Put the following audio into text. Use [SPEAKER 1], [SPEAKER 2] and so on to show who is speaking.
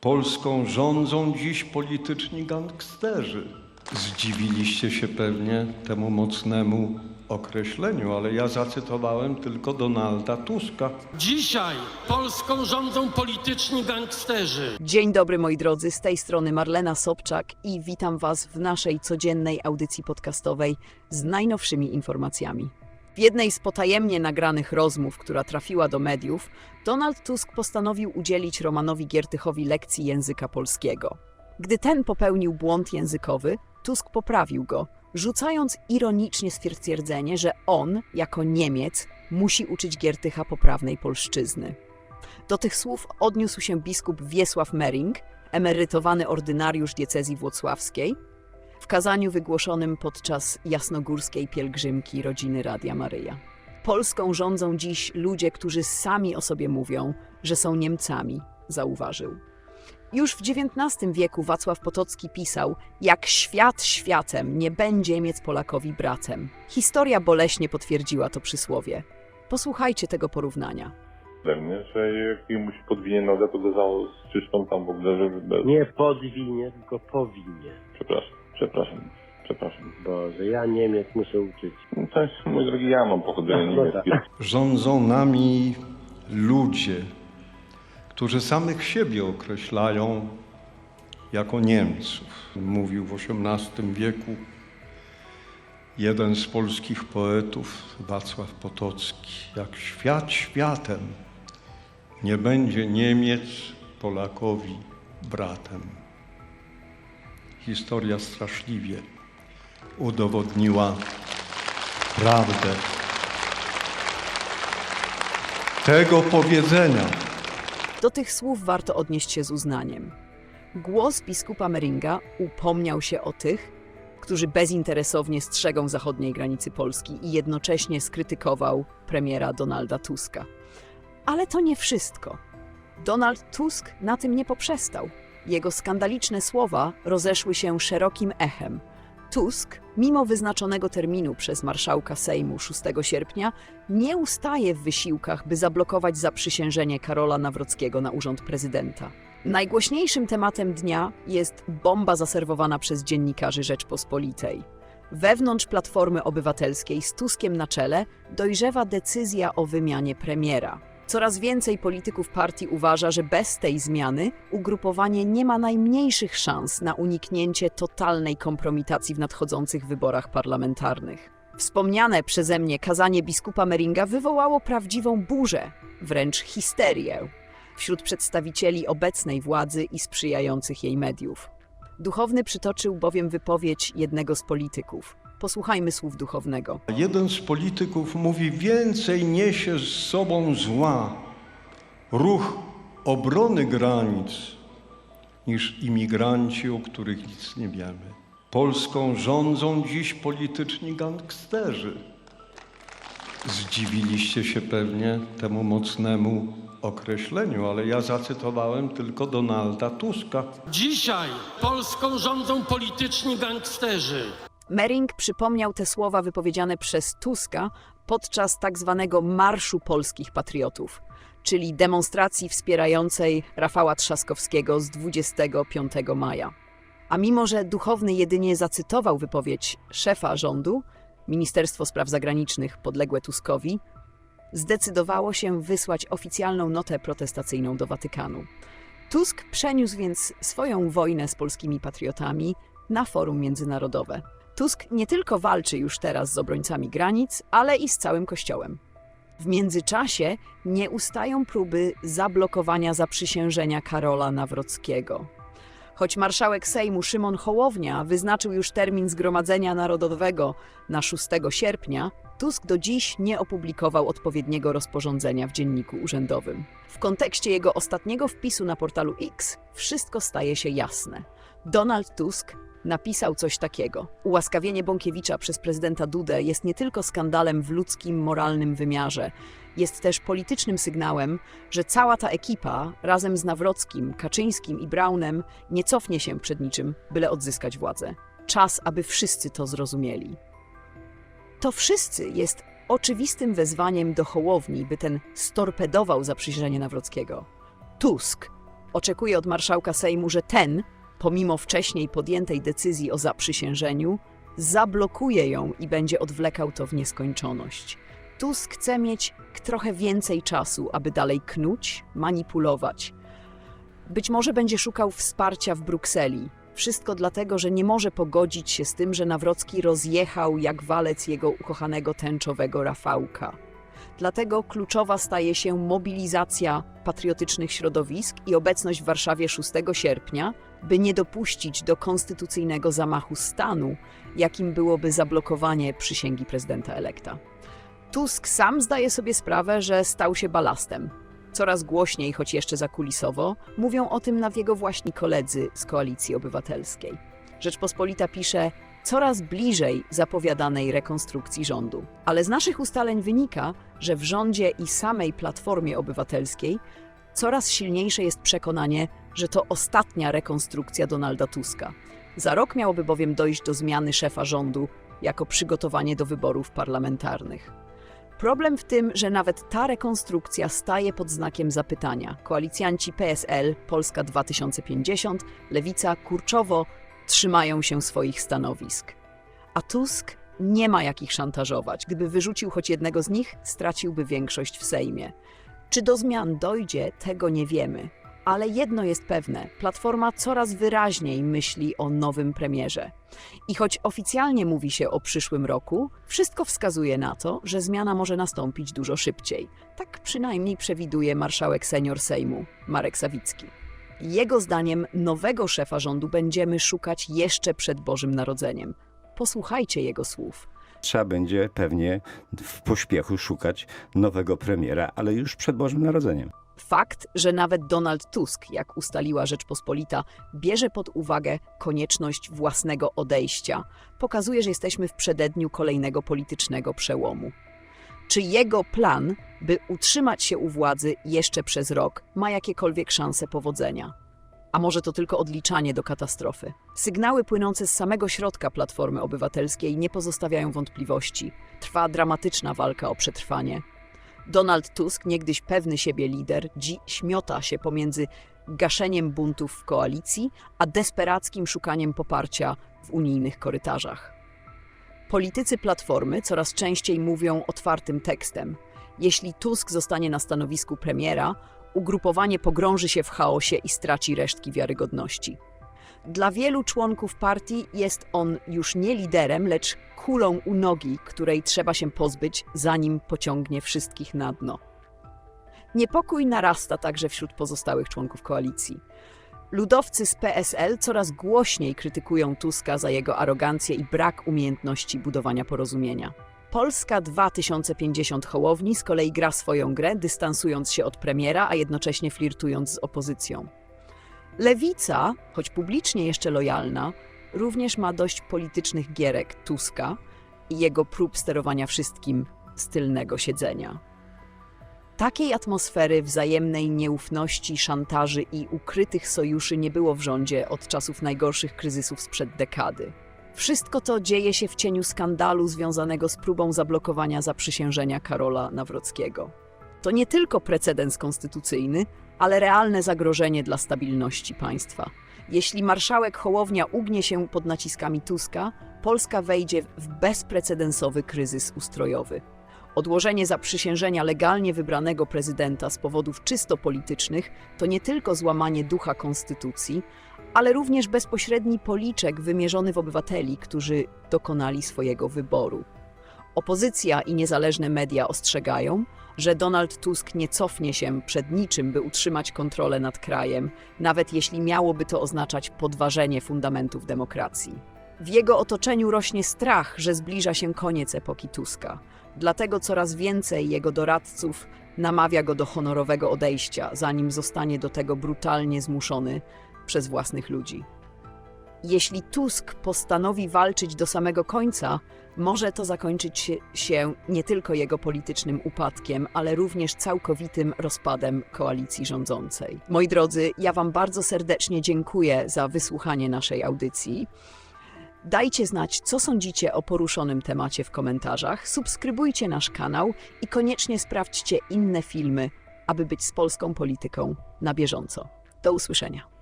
[SPEAKER 1] Polską rządzą dziś polityczni gangsterzy. Zdziwiliście się pewnie temu mocnemu określeniu, ale ja zacytowałem tylko Donalda Tuska.
[SPEAKER 2] Dzisiaj Polską rządzą polityczni gangsterzy.
[SPEAKER 3] Dzień dobry moi drodzy, z tej strony Marlena Sobczak i witam Was w naszej codziennej audycji podcastowej z najnowszymi informacjami. W jednej z potajemnie nagranych rozmów, która trafiła do mediów, Donald Tusk postanowił udzielić Romanowi Giertychowi lekcji języka polskiego. Gdy ten popełnił błąd językowy, Tusk poprawił go, rzucając ironicznie stwierdzenie, że on, jako Niemiec, musi uczyć Giertycha poprawnej polszczyzny. Do tych słów odniósł się biskup Wiesław Mering, emerytowany ordynariusz diecezji włocławskiej, w kazaniu wygłoszonym podczas jasnogórskiej pielgrzymki rodziny Radia Maryja. Polską rządzą dziś ludzie, którzy sami o sobie mówią, że są Niemcami, zauważył. Już w XIX wieku Wacław Potocki pisał: Jak świat światem, nie będzie Niemiec Polakowi bratem. Historia boleśnie potwierdziła to przysłowie. Posłuchajcie tego porównania.
[SPEAKER 4] pewnie, że jakiemuś podwinie nogę, to go za czyszczą tam w ogóle, żeby bez...
[SPEAKER 5] Nie podwinie, tylko powinie.
[SPEAKER 4] Przepraszam, przepraszam, przepraszam.
[SPEAKER 5] Boże, ja Niemiec muszę uczyć.
[SPEAKER 4] No to jest, mój drogi, ja mam pochodzenie
[SPEAKER 5] No
[SPEAKER 4] niemieckie.
[SPEAKER 1] Rządzą nami ludzie, którzy samych siebie określają jako Niemców. Mówił w XVIII wieku jeden z polskich poetów, Wacław Potocki, jak świat światem, nie będzie Niemiec Polakowi bratem. Historia straszliwie udowodniła prawdę tego powiedzenia.
[SPEAKER 3] Do tych słów warto odnieść się z uznaniem. Głos biskupa Meringa upomniał się o tych, którzy bezinteresownie strzegą zachodniej granicy Polski i jednocześnie skrytykował premiera Donalda Tuska. Ale to nie wszystko. Donald Tusk na tym nie poprzestał. Jego skandaliczne słowa rozeszły się szerokim echem. Tusk, mimo wyznaczonego terminu przez marszałka Sejmu 6 sierpnia, nie ustaje w wysiłkach, by zablokować zaprzysiężenie Karola Nawrockiego na urząd prezydenta. Najgłośniejszym tematem dnia jest bomba zaserwowana przez dziennikarzy Rzeczpospolitej. Wewnątrz Platformy Obywatelskiej z Tuskiem na czele dojrzewa decyzja o wymianie premiera. Coraz więcej polityków partii uważa, że bez tej zmiany ugrupowanie nie ma najmniejszych szans na uniknięcie totalnej kompromitacji w nadchodzących wyborach parlamentarnych. Wspomniane przeze mnie kazanie biskupa Meringa wywołało prawdziwą burzę, wręcz histerię, wśród przedstawicieli obecnej władzy i sprzyjających jej mediów. Duchowny przytoczył bowiem wypowiedź jednego z polityków. Posłuchajmy słów duchownego.
[SPEAKER 1] Jeden z polityków mówi: Więcej niesie z sobą zła ruch obrony granic niż imigranci, o których nic nie wiemy. Polską rządzą dziś polityczni gangsterzy. Zdziwiliście się pewnie temu mocnemu określeniu, ale ja zacytowałem tylko Donalda Tuska.
[SPEAKER 2] Dzisiaj Polską rządzą polityczni gangsterzy.
[SPEAKER 3] Mering przypomniał te słowa wypowiedziane przez Tuska podczas tak zwanego Marszu Polskich Patriotów, czyli demonstracji wspierającej Rafała Trzaskowskiego z 25 maja. A mimo, że duchowny jedynie zacytował wypowiedź szefa rządu, Ministerstwo Spraw Zagranicznych podległe Tuskowi, zdecydowało się wysłać oficjalną notę protestacyjną do Watykanu. Tusk przeniósł więc swoją wojnę z polskimi patriotami na forum międzynarodowe. Tusk nie tylko walczy już teraz z obrońcami granic, ale i z całym Kościołem. W międzyczasie nie ustają próby zablokowania zaprzysiężenia Karola Nawrockiego. Choć marszałek Sejmu Szymon Hołownia wyznaczył już termin Zgromadzenia Narodowego na 6 sierpnia, Tusk do dziś nie opublikował odpowiedniego rozporządzenia w dzienniku urzędowym. W kontekście jego ostatniego wpisu na portalu X wszystko staje się jasne. Donald Tusk napisał coś takiego. Ułaskawienie Bąkiewicza przez prezydenta Dudę jest nie tylko skandalem w ludzkim, moralnym wymiarze, jest też politycznym sygnałem, że cała ta ekipa razem z Nawrockim, Kaczyńskim i Braunem nie cofnie się przed niczym, byle odzyskać władzę. Czas, aby wszyscy to zrozumieli. To wszyscy jest oczywistym wezwaniem do Hołowni, by ten storpedował zaprzysiężenie Nawrockiego. Tusk Oczekuje od marszałka Sejmu, że ten, pomimo wcześniej podjętej decyzji o zaprzysiężeniu, zablokuje ją i będzie odwlekał to w nieskończoność. Tusk chce mieć trochę więcej czasu, aby dalej knuć, manipulować. Być może będzie szukał wsparcia w Brukseli. Wszystko dlatego, że nie może pogodzić się z tym, że Nawrocki rozjechał jak walec jego ukochanego tęczowego Rafałka. Dlatego kluczowa staje się mobilizacja patriotycznych środowisk i obecność w Warszawie 6 sierpnia, by nie dopuścić do konstytucyjnego zamachu stanu, jakim byłoby zablokowanie przysięgi prezydenta elekta. Tusk sam zdaje sobie sprawę, że stał się balastem. Coraz głośniej, choć jeszcze zakulisowo, mówią o tym nawet jego właśnie koledzy z Koalicji Obywatelskiej. Rzeczpospolita pisze coraz bliżej zapowiadanej rekonstrukcji rządu. Ale z naszych ustaleń wynika, że w rządzie i samej Platformie Obywatelskiej coraz silniejsze jest przekonanie, że to ostatnia rekonstrukcja Donalda Tuska. Za rok miałoby bowiem dojść do zmiany szefa rządu jako przygotowanie do wyborów parlamentarnych. Problem w tym, że nawet ta rekonstrukcja staje pod znakiem zapytania. Koalicjanci PSL, Polska 2050, Lewica kurczowo trzymają się swoich stanowisk. A Tusk nie ma jak ich szantażować. Gdyby wyrzucił choć jednego z nich, straciłby większość w Sejmie. Czy do zmian dojdzie, tego nie wiemy. Ale jedno jest pewne: Platforma coraz wyraźniej myśli o nowym premierze. I choć oficjalnie mówi się o przyszłym roku, wszystko wskazuje na to, że zmiana może nastąpić dużo szybciej. Tak przynajmniej przewiduje marszałek senior Sejmu, Marek Sawicki. Jego zdaniem nowego szefa rządu będziemy szukać jeszcze przed Bożym Narodzeniem. Posłuchajcie jego słów.
[SPEAKER 6] Trzeba będzie pewnie w pośpiechu szukać nowego premiera, ale już przed Bożym Narodzeniem.
[SPEAKER 3] Fakt, że nawet Donald Tusk, jak ustaliła Rzeczpospolita, bierze pod uwagę konieczność własnego odejścia, pokazuje, że jesteśmy w przededniu kolejnego politycznego przełomu. Czy jego plan, by utrzymać się u władzy jeszcze przez rok, ma jakiekolwiek szanse powodzenia? A może to tylko odliczanie do katastrofy? Sygnały płynące z samego środka Platformy Obywatelskiej nie pozostawiają wątpliwości. Trwa dramatyczna walka o przetrwanie. Donald Tusk, niegdyś pewny siebie lider, dziś miota się pomiędzy gaszeniem buntów w koalicji, a desperackim szukaniem poparcia w unijnych korytarzach. Politycy Platformy coraz częściej mówią otwartym tekstem. Jeśli Tusk zostanie na stanowisku premiera, ugrupowanie pogrąży się w chaosie i straci resztki wiarygodności. Dla wielu członków partii jest on już nie liderem, lecz kulą u nogi, której trzeba się pozbyć, zanim pociągnie wszystkich na dno. Niepokój narasta także wśród pozostałych członków koalicji. Ludowcy z PSL coraz głośniej krytykują Tuska za jego arogancję i brak umiejętności budowania porozumienia. Polska 2050 Hołowni z kolei gra swoją grę, dystansując się od premiera, a jednocześnie flirtując z opozycją. Lewica, choć publicznie jeszcze lojalna, również ma dość politycznych gierek Tuska i jego prób sterowania wszystkim z tylnego siedzenia. Takiej atmosfery wzajemnej nieufności, szantaży i ukrytych sojuszy nie było w rządzie od czasów najgorszych kryzysów sprzed dekady. Wszystko to dzieje się w cieniu skandalu związanego z próbą zablokowania zaprzysiężenia Karola Nawrockiego. To nie tylko precedens konstytucyjny, ale realne zagrożenie dla stabilności państwa. Jeśli marszałek Hołownia ugnie się pod naciskami Tuska, Polska wejdzie w bezprecedensowy kryzys ustrojowy. Odłożenie zaprzysiężenia legalnie wybranego prezydenta z powodów czysto politycznych to nie tylko złamanie ducha konstytucji, ale również bezpośredni policzek wymierzony w obywateli, którzy dokonali swojego wyboru. Opozycja i niezależne media ostrzegają, że Donald Tusk nie cofnie się przed niczym, by utrzymać kontrolę nad krajem, nawet jeśli miałoby to oznaczać podważenie fundamentów demokracji. W jego otoczeniu rośnie strach, że zbliża się koniec epoki Tuska. Dlatego coraz więcej jego doradców namawia go do honorowego odejścia, zanim zostanie do tego brutalnie zmuszony przez własnych ludzi. Jeśli Tusk postanowi walczyć do samego końca, może to zakończyć się, nie tylko jego politycznym upadkiem, ale również całkowitym rozpadem koalicji rządzącej. Moi drodzy, ja Wam bardzo serdecznie dziękuję za wysłuchanie naszej audycji. Dajcie znać, co sądzicie o poruszonym temacie w komentarzach, subskrybujcie nasz kanał i koniecznie sprawdźcie inne filmy, aby być z polską polityką na bieżąco. Do usłyszenia.